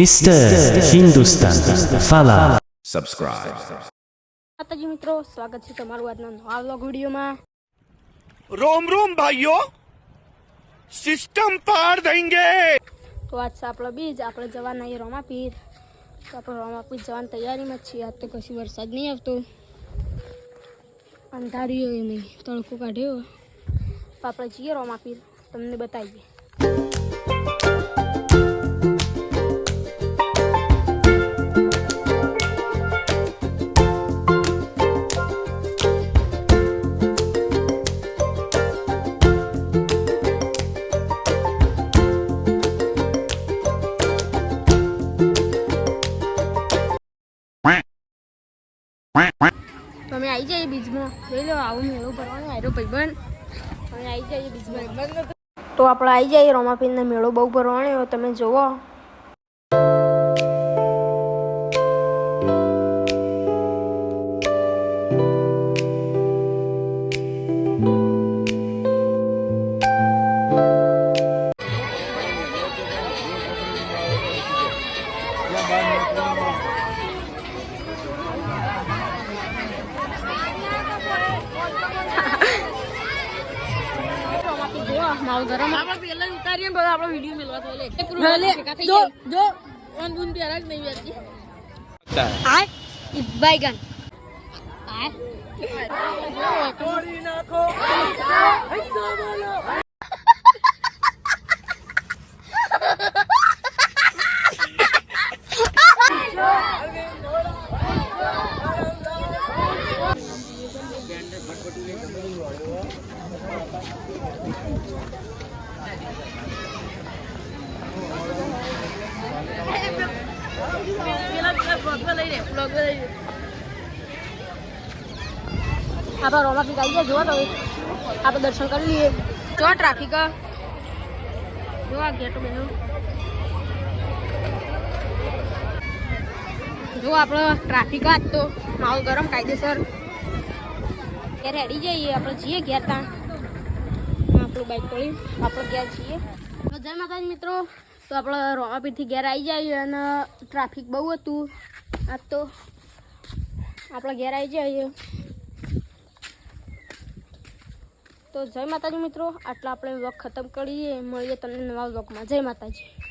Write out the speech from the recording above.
Mr. Hindustan Fala Subscribe Ata ji mitro swagat chhe Hai, aajna nova vlog video ma Rom rom bhaiyo system paar denge to aaj sa apna bij apna jawan nahi roma pir to apna roma pir jawan taiyari ma chhe aaj to kashi barsad nahi avto andhari ho yemi tadko kadhyo papra ji roma pir tumne bataiye અમે આવી જઈએ બીજમાં. જોઈ લો આવું મેળો ભરવાનો આયરો ભાઈબંધ. અમે આવી જઈએ બીજમાં. તો આપણે આવી જઈએ રોમાપીરનો મેળો બહુ ભરવાનો તમે જુઓ. મારું ગરમ આપણે પેલા ઉતારીએ ને બધા આપણો વિડિયો મેલવા તો લે. જો જો. ઓન બુન પ્યારા જ નહીં બેસતી આ બાયગન આ પેલા પેલા આપણે રોમાપીર આવી જાય જુઓ તો આપણે દર્શન કરી લઈએ જો ટ્રાફિક જોવા ગેટો બેનો. જો આપણો ટ્રાફિક આજ તો માહોલ ગરમ કાયદેસર. ઘેર હેડી જઈએ, આપણે જઈએ ઘેર ત્યાં. આપણું બાઈક તોડી આપણે ગયા છીએ. જય માતાજી મિત્રો? તો આપણે રોમાપીરથી ઘેર આવી જઈએ અને ટ્રાફિક બહુ હતું. આજ તો આપણે ઘેર આવી જઈએ. તો જય માતાજી મિત્રો, આટલા આપણે વ્લોગ ખતમ કરીએ. મળીએ તમને નવા વ્લોગમાં જય માતાજી.